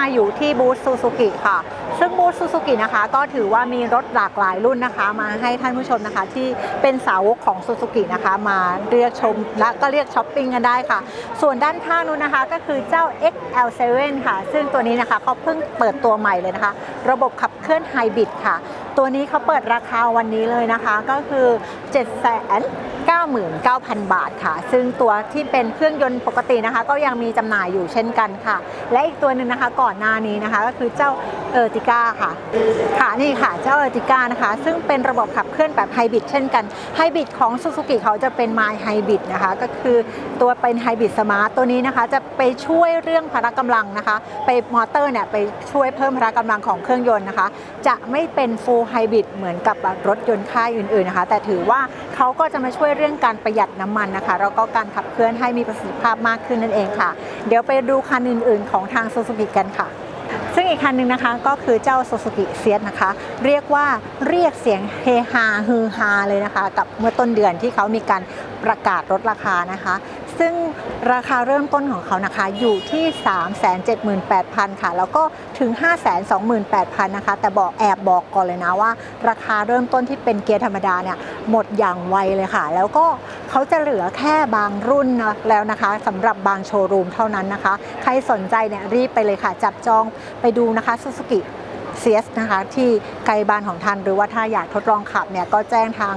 มาอยู่ที่บูธซูซูกิค่ะ ซึ่งบูธซูซูกินะคะ ก็ถือว่ามีรถหลากหลายรุ่นนะคะ มาให้ท่านผู้ชมนะคะ ที่เป็นสาวกของซูซูกินะคะ มาเรียกชมและก็เรียกช้อปปิ้งกันได้ค่ะ ส่วนด้านข้างนู้นนะคะ ก็คือเจ้า XL7 ค่ะ ซึ่งตัวนี้นะคะเขาเพิ่งเปิดตัวใหม่เลยนะคะ ระบบขับเคลื่อนไฮบริดค่ะ ตัวนี้เขาเปิดราคาวันนี้เลยนะคะก็คือ7 99,000 บาทค่ะ ซึ่งตัวที่เป็นเครื่องยนต์ปกตินะคะ ก็ยังมีจำหน่ายอยู่เช่นกันค่ะ และอีกตัวหนึ่งนะคะก่อนหน้านี้นะคะ ก็คือเจ้าเออติกาค่ะ ค่ะนี่ค่ะเจ้าเออร์ติก้านะคะ ซึ่งเป็นระบบขับเคลื่อนแบบไฮบริดเช่นกันไฮบริดของซูซูกิเขาจะเป็นไมล์ไฮบริดนะคะ ก็คือตัวเป็นไฮบริดสมาร์ตตัวนี้นะคะ จะไปช่วยเรื่องพละกำลังนะคะ ไปมอเตอร์เนี่ยไปช่วยเพิ่มพละกำลังของเครื่องยนต์นะคะ จะไม่เป็นฟูลไฮบริดเหมือนกับรถยนต์ค่ายอื่นๆนะคะ แต่ถือว่าเขาก็จะมาช่วยเรื่องการประหยัดน้ำมันนะคะแล้วก็การขับเคลื่อนให้มีประสิทธิภาพมากขึ้นนั่นเองค่ะ เดี๋ยวไปดูคันอื่น ๆ ของทางซูซูกิกันค่ะ ซึ่งอีกคันหนึ่งนะคะก็คือเจ้า Suzuki s i e t นะคะ เรียกว่าเรียกเสียงเฮฮาฮือฮาเลยนะคะ กับเมื่อต้นเดือนที่เขามีการประกาศลดราคานะคะ ซึ่งราคาเริ่มต้นของเขานะคะอยู่ที่ 378,000 ค่ะ แล้วก็ถึง 528,000 นะคะ แต่บอกแอบบอกก่อนเลยนะว่า ราคาเริ่มต้นที่เป็นเกียร์ธรรมดาเนี่ยหมดอย่างไวเลยค่ะ แล้วก็ เขาจะเหลือแค่บางรุ่นแล้วนะคะสำหรับบางโชว์รูมเท่านั้นนะคะ ใครสนใจเนี่ยรีบไปเลยค่ะ จับจองไปดูนะคะซูซูกิเซียสนะคะที่ไกลบ้านของท่านหรือว่าถ้าอยากทดลองขับเนี่ยก็แจ้งทาง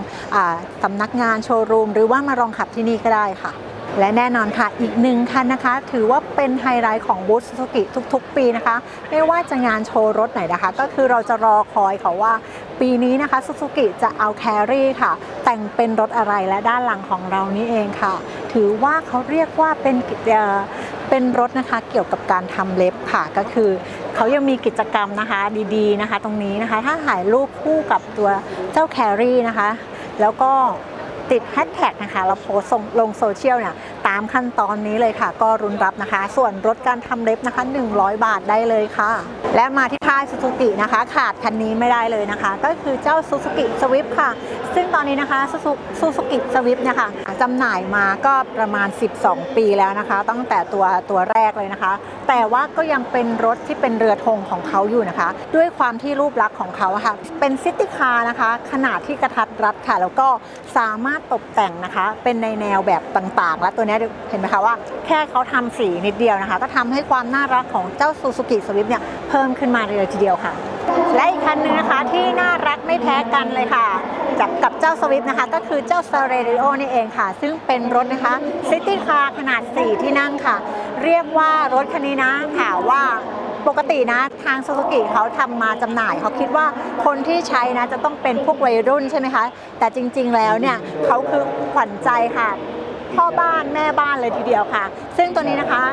สำนักงานโชว์รูม หรือว่ามาลองขับที่นี่ก็ได้ค่ะ และแน่นอนค่ะอีกหนึ่งคันนะคะ ถือว่าเป็นไฮไลท์ของบูธซูซูกิทุกๆ ปีนะคะ ไม่ว่าจะงานโชว์รถไหนนะคะ ก็คือเราจะรอคอยค่ะว่าปีนี้นะคะซูซูกิจะเอาแครี่ค่ะ แต่งเป็นรถอะไรและด้านหลังของเรานี่เองค่ะ ถือว่าเขาเรียกว่าเป็นเอ่อเป็นรถนะคะเกี่ยวกับการทำเล็บค่ะก็คือเขายังมีกิจกรรมนะคะดีๆนะคะ ตรงนี้นะคะ ถ้าถ่ายรูปคู่กับตัวเจ้าแครี่นะคะ แล้วก็ ติดแฮชแท็กนะคะเราโพสลงโซเชียลเนี่ย ตามขั้นตอนนี้เลยค่ะ ก็รุนรับนะคะ ส่วนรถการทำเล็บนะคะ 100 บาทได้เลยค่ะ และมาที่ค่ายซูซูกินะคะ ขาดคันนี้ไม่ได้เลยนะคะ ก็คือเจ้าซูซูกิสวิฟค่ะ ซึ่งตอนนี้นะคะซูซูกิสวิฟเนี่ยค่ะจำหน่ายมาก็ประมาณ 12 ปีแล้วนะคะ ตั้งแต่ตัวตัวแรกเลยนะคะ แต่ว่าก็ยังเป็นรถที่เป็นเรือธงของเขาอยู่นะคะ ด้วยความที่รูปลักษณ์ของเขาค่ะ เป็นซิตี้คาร์นะคะ ขนาดที่กระทัดรัดค่ะ แล้วก็สามารถตกแต่งนะคะ เป็นในแนวแบบต่างๆ และตัวเนี้ยเห็นไหมคะว่าแค่เขาทำสีนิดเดียวนะคะ ก็ทำให้ความน่ารักของเจ้าซูซูกิสวิฟเนี่ยเพิ่มขึ้นมาเลยทีเดียวค่ะ และอีกคันหนึงนะคะที่น่ารักไม่แพ้กันเลยค่ะจากกับเจ้าสวิฟนะคะก็คือเจ้า s เ r เ d โอนี่เองค่ะ ซึ่งเป็นรถนะคะซิตี้คาร์ขนาด 4 ที่นั่งค่ะ เรียกว่ารถคันนี้นะค่ะว่าปกตินะทางซูซูกิเขาทำมาจำหน่าย เขาคิดว่าคนที่ใช้นะจะต้องเป็นพวกวัยรุ่นใช่ไหมคะ แต่จริงๆแล้วเนี่ยเขาคือขวัญใจค่ะ พ่อบ้านแม่บ้านเลยทีเดียวค่ะ ซึ่งตัวนี้นะคะ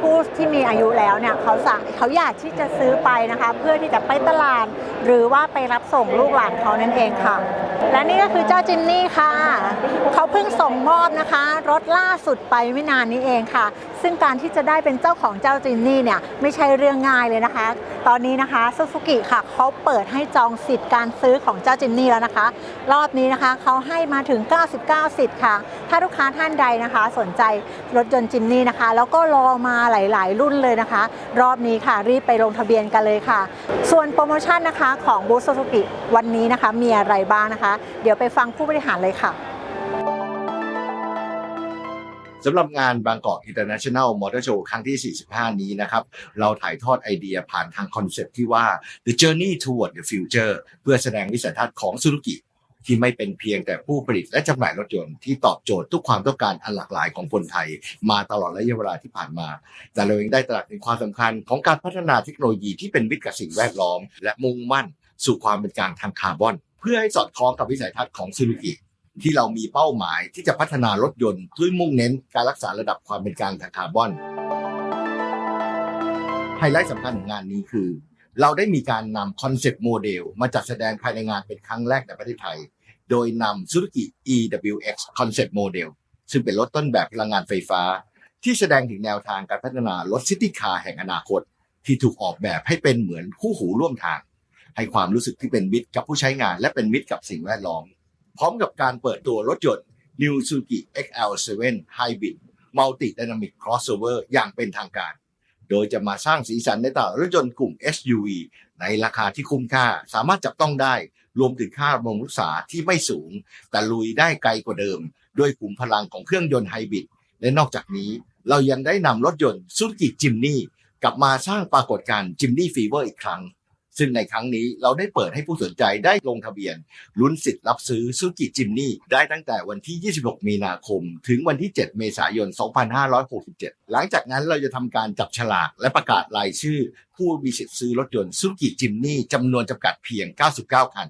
ผู้ที่มีอายุแล้วเนี่ยเขาสั่งเขาอยากที่จะซื้อไปนะคะ เพื่อที่จะไปตลาด หรือว่าไปรับส่งลูกหลานเขานั่นเองค่ะ และนี่ก็คือเจ้าจิมนี่ค่ะ เขาเพิ่งส่งมอบนะคะ รถล่าสุดไปไม่นานนี้เองค่ะ ซึ่งการที่จะได้เป็นเจ้าของเจ้าจิมนี่เนี่ยไม่ใช่เรื่องง่ายเลยนะคะ ตอนนี้นะคะซูซูกิค่ะเขาเปิดให้จองสิทธิ์การซื้อของเจ้าจิมนี่แล้วนะคะ รอบนี้นะคะเขาให้มาถึง 99 สิทธิ์ค่ะ ถ้าลูกค้าท่านใดนะคะ สนใจรถยนต์จิมนี่นะคะ แล้วก็รอมาหลาย ๆ รุ่นเลยนะคะ รอบนี้ค่ะรีบไปลงทะเบียนกันเลยค่ะ ส่วนโปรโมชั่นนะคะของบูธซูซูกิวันนี้นะคะ มีอะไรบ้างนะคะ เดี๋ยวไปฟังผู้บริหารเลยค่ะสำหรับงานบางกอก International Motor Show ครั้งที่ 45 นี้นะครับ เราถ่ายทอดไอเดียผ่านทางคอนเซปต์ที่ว่า The Journey Toward the Future เพื่อแสดงวิสัยทัศน์ของซูซูกิ ที่ไม่เป็นเพียงแต่ผู้ผลิตและจำหน่ายรถยนต์ที่ตอบโจทย์ทุกความต้องการอันหลากหลายของคนไทย มาตลอดระยะเวลาที่ผ่านมา แต่เราเองได้ตระหนักถึงความสำคัญของการพัฒนาเทคโนโลยีที่เป็นมิตรกับสิ่งแวดล้อม และมุ่งมั่นสู่ความเป็นกลางทางคาร์บอน เพื่อให้สอดคล้องกับวิสัยทัศน์ของซูซูกิที่เรามีเป้าหมายที่จะพัฒนารถยนต์ด้วยมุ่งเน้นการรักษาระดับความเป็นกลางทางคาร์บอนไฮไลท์สำคัญของงานนี้คือ เราได้มีการนำคอนเซปต์โมเดลมาจัดแสดงภายในงานเป็นครั้งแรกในประเทศไทย โดยนำ Suzuki EWX Concept Model ซึ่งเป็นรถต้นแบบพลังงานไฟฟ้า ที่แสดงถึงแนวทางการพัฒนารถซิตี้คาร์แห่งอนาคต ที่ถูกออกแบบให้เป็นเหมือนคู่หูร่วมทาง ให้ความรู้สึกที่เป็นมิตรกับผู้ใช้งาน และเป็นมิตรกับสิ่งแวดล้อม พร้อมกับการเปิดตัวรถยนต์ New Suzuki XL7 Hybrid Multi Dynamic Crossover อย่างเป็นทางการ โดยจะมาสร้างสีสันในตลาดรถยนต์กลุ่ม SUV ในราคาที่คุ้มค่าสามารถจับต้องได้ รวมถึงค่าบำรุงรักษาที่ไม่สูง แต่ลุยได้ไกลกว่าเดิม ด้วยขุมพลังของเครื่องยนต์ไฮบริดและนอกจากนี้เรายังได้นำรถยนต์ซูซูกิจิมนี่กลับมาสร้างปรากฏการณ์จิมนี่ฟีเวอร์อีกครั้ง ซึ่งในครั้งนี้เราได้เปิดให้ผู้สนใจได้ลงทะเบียนลุ้นสิทธิ์รับซื้อซูกิจิมนี่ได้ตั้งแต่วันที่ 26 มีนาคม ถึงวันที่ 7 เมษายน 2567 หลังจากนั้นเราจะทำการจับฉลากและประกาศรายชื่อ ผู้มีสิทธิ์ซื้อรถยนต์ซูกิจิมนี่จำนวนจำกัดเพียง 99 คัน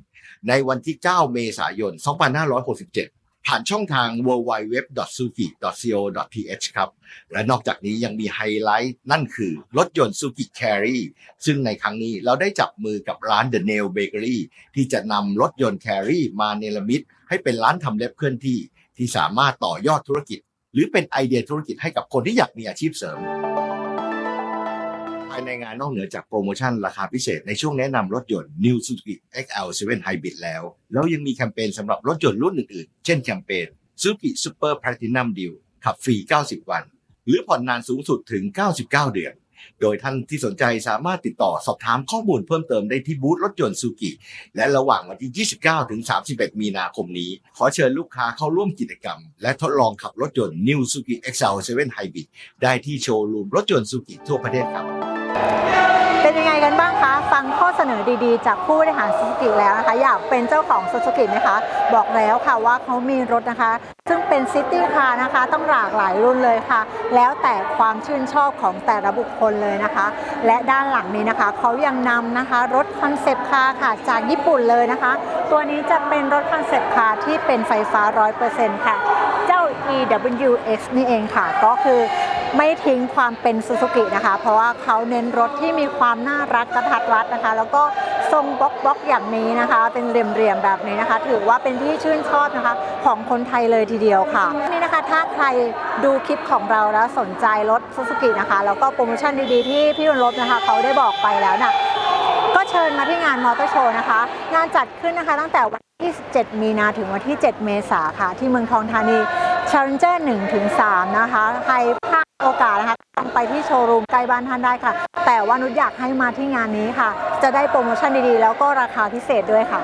ในวันที่ 9 เมษายน 2567 ผ่านช่องทาง www.suki.co.th ครับ และนอกจากนี้ยังมีไฮไลท์นั่นคือรถยนต์ Suki Carry ซึ่งในครั้งนี้เราได้จับมือกับร้าน The Nail Bakery ที่จะนำรถยนต์ Carry มาเนรมิต ให้เป็นร้านทำเล็บเคลื่อนที่ ที่สามารถต่อยอดธุรกิจ หรือเป็นไอเดียธุรกิจให้กับคนที่อยากมีอาชีพเสริมายในงานนอกเหนือจากโปรโมชั่นราคาพิเศษในช่วงแนะนำรถยนต์ New Suzuki XL7 Hybrid แล้ว แล้วยังมีแคมเปญสำหรับรถยนต์รุ่นอื่นๆ เช่นแคมเปญ Suzuki Super Platinum Deal ขับฟรี 90 วัน หรือผ่อนนานสูงสุดถึง 99 เดือน โดยท่านที่สนใจสามารถติดต่อสอบถามข้อมูลเพิ่มเติมได้ที่บูธรถยนต์ซูกิและระหว่างวันที่ 29 ถึง 31 มีนาคมนี้ ขอเชิญลูกค้าเข้าร่วมกิจกรรม และทดลองขับรถยนต์ New Suzuki XL7 Hybrid ได้ที่โชว์รูมรถยนต์ซูกิทั่วประเทศครับ เป็นยังไงกันบ้างคะ ฟังข้อเสนอดีๆ จากผู้บริหารซูซูกิแล้วนะคะ อยากเป็นเจ้าของซูซูกิไหมคะ บอกแล้วค่ะว่าเขามีรถนะคะ ซึ่งเป็นซิตี้คาร์นะคะ ต้องหลากหลายรุ่นเลยค่ะ แล้วแต่ความชื่นชอบของแต่ละบุคคลเลยนะคะ และด้านหลังนี้นะคะ เขายังนำนะคะ รถคอนเซปต์คาร์ค่ะจากญี่ปุ่นเลยนะคะ ตัวนี้จะเป็นรถคอนเซปต์คาร์ที่เป็นไฟฟ้า 100%ค่ะเจ้า EWX นี่เองค่ะ ก็คือไม่ทิ้งความเป็นซูซูกินะคะ เพราะว่าเขาเน้นรถที่มีความน่ารักกระทัดรัดนะคะ แล้วก็ทรงบล็อกบล็อกอย่างนี้นะคะ เป็นเหลี่ยมๆแบบนี้นะคะ ถือว่าเป็นที่ชื่นชอบนะคะ ของคนไทยเลยทีเดียวค่ะนี่นะคะ ถ้าใครดูคลิปของเราแล้วสนใจรถซูซูกินะคะ แล้วก็โปรโมชั่นดีๆที่พี่วรบนะคะ เขาได้บอกไปแล้วนะก็เชิญมาที่งานมอเตอร์โชว์นะคะ งานจัดขึ้นนะคะตั้งแต่วันที่ 7 มีนาถึงวันที่ 7 เมษาค่ะ ที่เมืองทองธานี Challenger 1ถึง3นะคะใครพลาดโอกาสนะคะต้องไปที่โชว์รูมใกล้บ้านท่านได้ค่ะ แต่ว่านุชอยากให้มาที่งานนี้ค่ะ จะได้โปรโมชั่นดีๆ แล้วก็ราคาพิเศษด้วยค่ะ